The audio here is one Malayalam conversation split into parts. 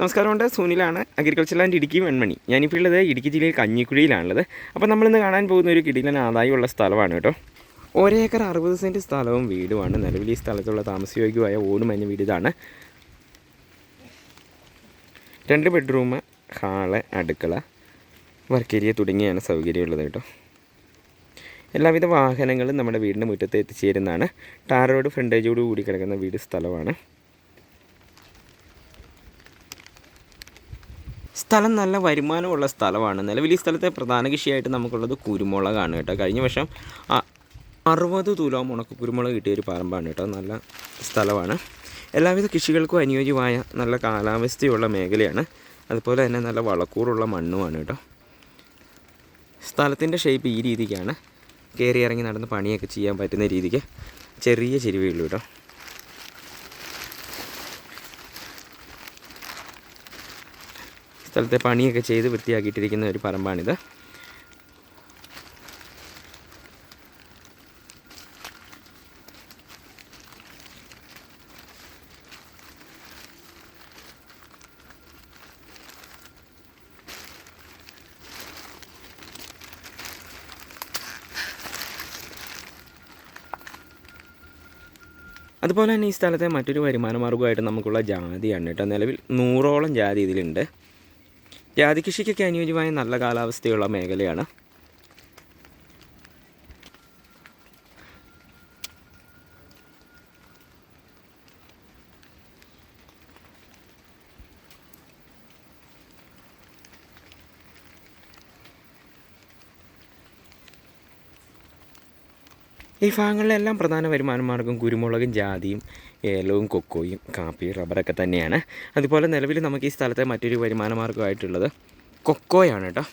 നമസ്കാരമുണ്ട്. സുനിലാണ് അഗ്രികൾച്ചർ ലാൻഡ് ഇടുക്കി വെൺമണി. ഞാനിപ്പോൾ ഉള്ളത് ഇടുക്കി ജില്ലയിൽ കഞ്ഞിക്കുഴിയിലാണുള്ളത്. അപ്പോൾ നമ്മളിന്ന് കാണാൻ പോകുന്ന ഒരു കിടിലൻ ആദായമുള്ള സ്ഥലമാണ് കേട്ടോ. ഒരേക്കർ അറുപത് സെന്റ് സ്ഥലവും വീടുമാണ്. നിലവിൽ ഈ സ്ഥലത്തുള്ള താമസയോഗ്യമായ ഓടുമഞ്ഞ വീട് ഇതാണ്. രണ്ട് ബെഡ്റൂം ഹാൾ അടുക്കള വർക്ക് ഏരിയ തുടങ്ങിയാണ് സൗകര്യമുള്ളത് കേട്ടോ. എല്ലാവിധ വാഹനങ്ങളും നമ്മുടെ വീടിന്റെ മുറ്റത്ത് എത്തിച്ചേരുന്നതാണ്. ടാർ റോഡ് ഫ്രണ്ടേജോട് കൂടി കിടക്കുന്ന വീട് സ്ഥലമാണ്. സ്ഥലം നല്ല വരുമാനമുള്ള സ്ഥലമാണ്. നിലവിൽ ഈ സ്ഥലത്തെ പ്രധാന കൃഷിയായിട്ട് നമുക്കുള്ളത് കുരുമുളകാണ് കേട്ടോ. കഴിഞ്ഞ വർഷം അറുപത് തുലോം ഉണക്ക കുരുമുളക് കിട്ടിയ ഒരു പറമ്പാണ് കേട്ടോ. നല്ല സ്ഥലമാണ്. എല്ലാവിധ കൃഷികൾക്കും അനുയോജ്യമായ നല്ല കാലാവസ്ഥയുള്ള മേഖലയാണ്. അതുപോലെ തന്നെ നല്ല വളക്കൂറുള്ള മണ്ണുമാണ് കേട്ടോ. സ്ഥലത്തിന്റെ ഷേപ്പ് ഈ രീതിക്കാണ്. കയറി ഇറങ്ങി നടന്ന് പണിയൊക്കെ ചെയ്യാൻ പറ്റുന്ന രീതിക്ക് ചെറിയ ചെരുവേ ഉള്ളൂ കേട്ടോ. സ്ഥലത്തെ പണിയൊക്കെ ചെയ്ത് വൃത്തിയാക്കിയിട്ടിരിക്കുന്ന ഒരു പറമ്പാണിത്. അതുപോലെ തന്നെ ഈ സ്ഥലത്തെ മറ്റൊരു വരുമാന മാർഗമായിട്ട് നമുക്കുള്ള ജാതിയാണ് കേട്ടോ. നിലവിൽ നൂറോളം ജാതി ഇതിലുണ്ട്. ജാതി കൃഷിക്കൊക്കെ അനുയോജ്യമായ നല്ല കാലാവസ്ഥയുള്ള മേഖലയാണ്. ഈ ഭാഗങ്ങളിലെല്ലാം പ്രധാന വരുമാന മാർഗം കുരുമുളകും ജാതിയും ഏലവും കൊക്കോയും കാപ്പിയും റബ്ബറൊക്കെ തന്നെയാണ്. അതുപോലെ നിലവിൽ നമുക്ക് ഈ സ്ഥലത്തെ മറ്റൊരു വരുമാന മാർഗമായിട്ടുള്ളത് കൊക്കോയാണ് കേട്ടോ.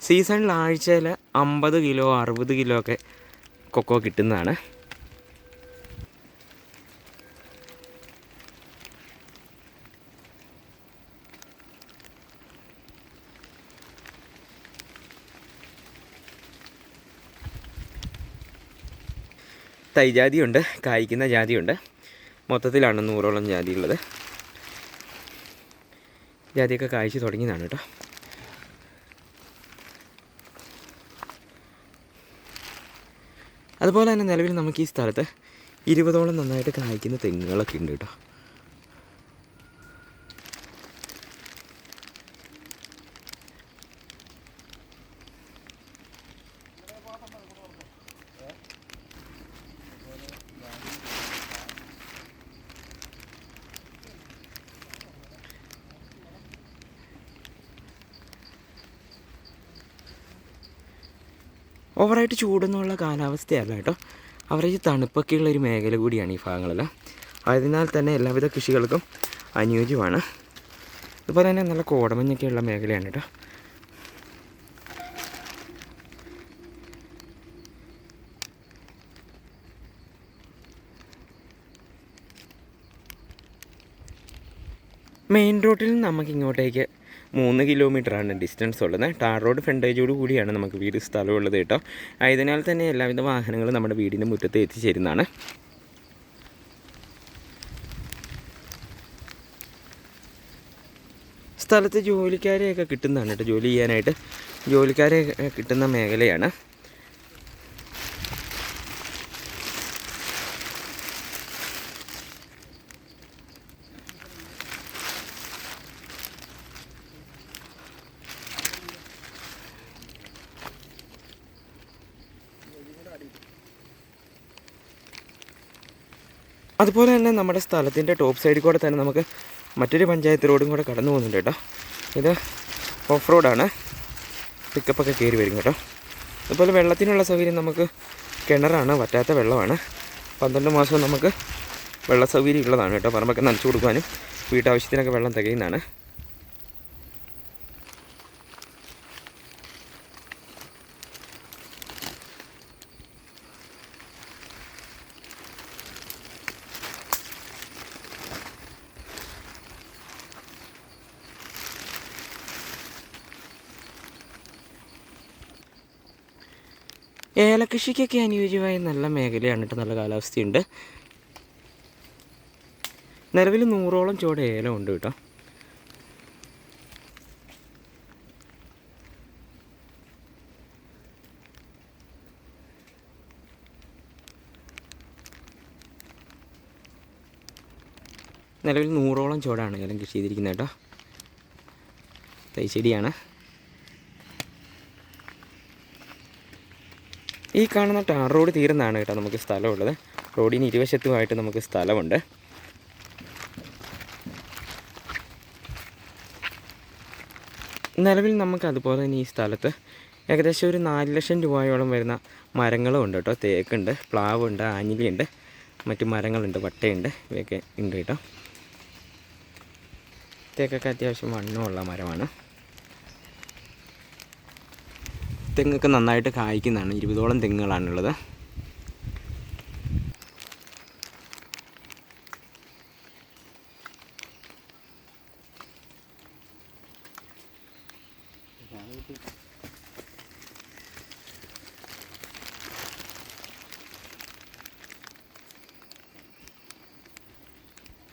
സീസണിൽ ആഴ്ചയിൽ അമ്പത് കിലോ അറുപത് കിലോ ഒക്കെ കൊക്കോ കിട്ടുന്നതാണ്. തൈജാതിയുണ്ട് കായ്ക്കുന്ന ജാതിയുണ്ട്. മൊത്തത്തിലാണ് നൂറോളം ജാതി ഉള്ളത് ജാതിയൊക്കെ കാഴ്ച തുടങ്ങിയതാണ് കേട്ടോ. അതുപോലെ തന്നെ നിലവിൽ നമുക്ക് ഈ സ്ഥലത്ത് ഇരുപതോളം നന്നായിട്ട് കായ്ക്കുന്ന തെങ്ങുകളൊക്കെ ഉണ്ട് കേട്ടോ. ഓവറായിട്ട് ചൂടൊന്നുമുള്ള കാലാവസ്ഥയല്ല കേട്ടോ. അവരേജ് തണുപ്പൊക്കെയുള്ള ഒരു മേഖല കൂടിയാണ് ഈ ഭാഗങ്ങളെല്ലാം. അതിനാൽ തന്നെ എല്ലാവിധ കൃഷികൾക്കും അനുയോജ്യമാണ്. അതുപോലെ തന്നെ നല്ല കോടമഞ്ഞൊക്കെയുള്ള മേഖലയാണ് കേട്ടോ. മെയിൻ റോഡിൽ നിന്ന് നമുക്ക് ഇങ്ങോട്ടേക്ക് മൂന്ന് കിലോമീറ്ററാണ് ഡിസ്റ്റൻസ് ഉള്ളത്. ടാർ റോഡ് ഫ്രണ്ടേജോട് കൂടിയാണ് നമുക്ക് വീട് സ്ഥലമുള്ളത് കേട്ടോ. ആയതിനാൽ തന്നെ എല്ലാവിധ വാഹനങ്ങളും നമ്മുടെ വീടിന്റെ മുറ്റത്ത് എത്തിച്ചേരുന്നതാണ്. സ്ഥലത്ത് ജോലിക്കാരെയൊക്കെ കിട്ടുന്നതാണ് കേട്ടോ. ജോലി ചെയ്യാനായിട്ട് ജോലിക്കാരെ കിട്ടുന്ന മേഖലയാണ്. അതുപോലെ തന്നെ നമ്മുടെ സ്ഥലത്തിന്റെ ടോപ്പ് സൈഡിൽ കൂടെ തന്നെ നമുക്ക് മറ്റൊരു പഞ്ചായത്ത് റോഡും കൂടെ കടന്നു പോകുന്നുണ്ട് കേട്ടോ. ഇത് ഓഫ് റോഡാണ്. പിക്കപ്പൊക്കെ കയറി വരും കേട്ടോ. അതുപോലെ വെള്ളത്തിനുള്ള സൗകര്യം നമുക്ക് കിണറാണ് വറ്റാത്ത വെള്ളമാണ്. പന്ത്രണ്ട് മാസം നമുക്ക് വെള്ള സൗകര്യം ഉള്ളതാണ് കേട്ടോ. പറമ്പൊക്കെ നനച്ചു കൊടുക്കാനും വീട്ടാവശ്യത്തിനൊക്കെ വെള്ളം തികയുന്നതാണ്. ഏലകൃഷിക്കൊക്കെ അനുയോജ്യമായ നല്ല മേഖലയാണ് കേട്ടോ നല്ല കാലാവസ്ഥയുണ്ട്. നിലവിൽ നൂറോളം ചുവട് ഉണ്ട് കേട്ടോ. നിലവിൽ നൂറോളം ചുവടാണ് ഏലം കൃഷി ചെയ്തിരിക്കുന്നത് കേട്ടോ. തൈചേടിയാണ്. ഈ കാണുന്ന ടാർ റോഡ് തീർന്നാണ് കേട്ടോ നമുക്ക് സ്ഥലമുള്ളത്. റോഡിന് ഇരുവശത്തുമായിട്ട് നമുക്ക് സ്ഥലമുണ്ട്. നിലവിൽ നമുക്ക് അതുപോലെ തന്നെ ഈ സ്ഥലത്ത് ഏകദേശം ഒരു നാല് ലക്ഷം രൂപയോളം വരുന്ന മരങ്ങളും ഉണ്ട് കേട്ടോ. തേക്കുണ്ട് പ്ലാവുണ്ട് ആഞ്ഞിലിയുണ്ട്. മറ്റു മരങ്ങളുണ്ട് വട്ടയുണ്ട്. ഇവയൊക്കെ ഉണ്ട് കേട്ടോ. തേക്കൊക്കെ അത്യാവശ്യം വണ്ണമുള്ള മരമാണ്. തെങ്ങൊക്കെ നന്നായിട്ട് കായ്ക്കുന്നതാണ്. ഇരുപതോളം തെങ്ങുകളാണുള്ളത്.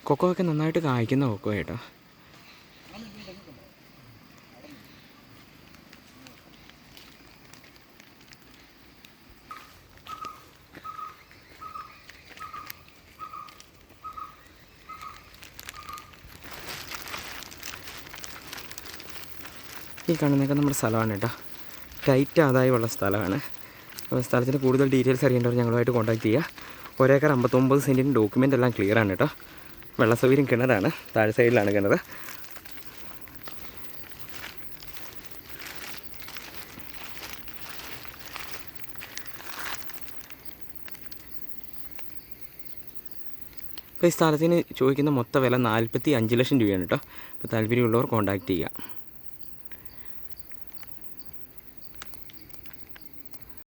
കൊക്കോ ഒക്കെ നന്നായിട്ട് കായ്ക്കുന്ന കൊക്കോ കേട്ടോ ഈ കാണുന്നതൊക്കെ നമ്മുടെ സ്ഥലമാണ് കേട്ടോ. ടൈറ്റ് ആദായമുള്ള സ്ഥലമാണ്. സ്ഥലത്തിന്റെ കൂടുതൽ ഡീറ്റെയിൽസ് അറിയേണ്ടവർ ഞങ്ങളുമായിട്ട് കോൺടാക്ട് ചെയ്യുക. ഒരേക്കർ അമ്പത്തൊമ്പത് സെന്റിന്റെ ഡോക്യുമെന്റ് എല്ലാം ക്ലിയർ ആണ് കേട്ടോ. വെള്ള സൗകര്യം കിണറാണ്. താഴെ സൈഡിലാണ് കിണർ ഇപ്പോൾ ഈ സ്ഥലത്തിന് ചോദിക്കുന്ന മൊത്ത വില നാൽപ്പത്തി അഞ്ച് ലക്ഷം രൂപയാണ് കേട്ടോ. അപ്പോൾ താല്പര്യമുള്ളവർ കോൺടാക്ട് ചെയ്യുക.